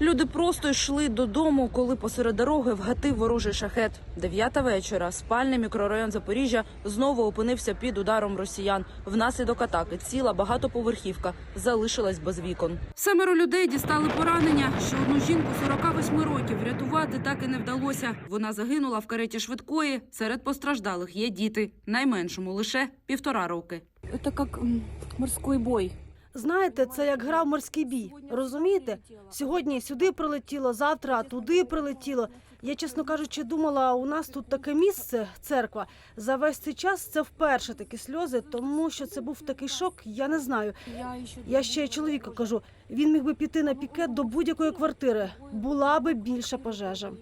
Люди просто йшли додому, коли посеред дороги вгатив ворожий шахет. Дев'ята вечора. Спальний мікрорайон Запоріжжя знову опинився під ударом росіян. Внаслідок атаки ціла багатоповерхівка залишилась без вікон. Семеро людей дістали поранення. Ще одну жінку 48 років врятувати так і не вдалося. Вона загинула в кареті швидкої. Серед постраждалих є діти. Найменшому лише півтора роки. Це як морський бой. Знаєте, це як гра в морський бій. Розумієте? Сьогодні сюди прилетіло, завтра туди прилетіло. Я, чесно кажучи, думала, у нас тут таке місце, церква. За весь цей час це вперше такі сльози, тому що це був такий шок. Я не знаю. Я ще чоловіку кажу, він міг би піти на пікет до будь-якої квартири. Була би більша пожежа.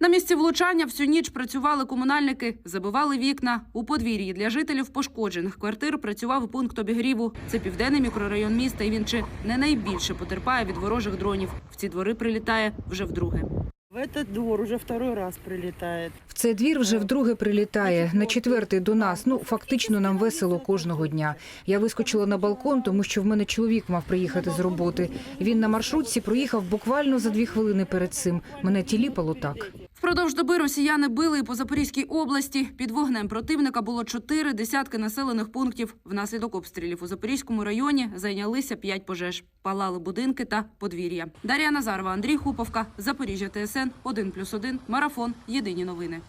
На місці влучання всю ніч працювали комунальники, забивали вікна. У подвір'ї для жителів пошкоджених квартир працював пункт обігріву. Це південний мікрорайон міста, і він чи не найбільше потерпає від ворожих дронів. В ці двори прилітає вже вдруге. В этот двор уже второй раз прилетает. В цей двір вже вдруге прилітає. На четвертий до нас. Ну фактично нам весело кожного дня. Я вискочила на балкон, тому що в мене чоловік мав приїхати з роботи. Він на маршрутці проїхав буквально за дві хвилини перед цим. Мене тіліпало так. Впродовж доби росіяни били по Запорізькій області. Під вогнем противника було чотири десятки населених пунктів. Внаслідок обстрілів у Запорізькому районі зайнялися п'ять пожеж. Палали будинки та подвір'я. Дар'я Назарова, Андрій Хуповка, Запоріжжя ТСН 1+,1, Марафон. Єдині новини.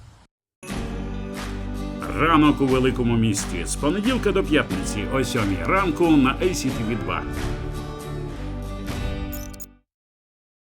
Ранок у великому місті з понеділка до п'ятниці о 7 ранку на ACTV 2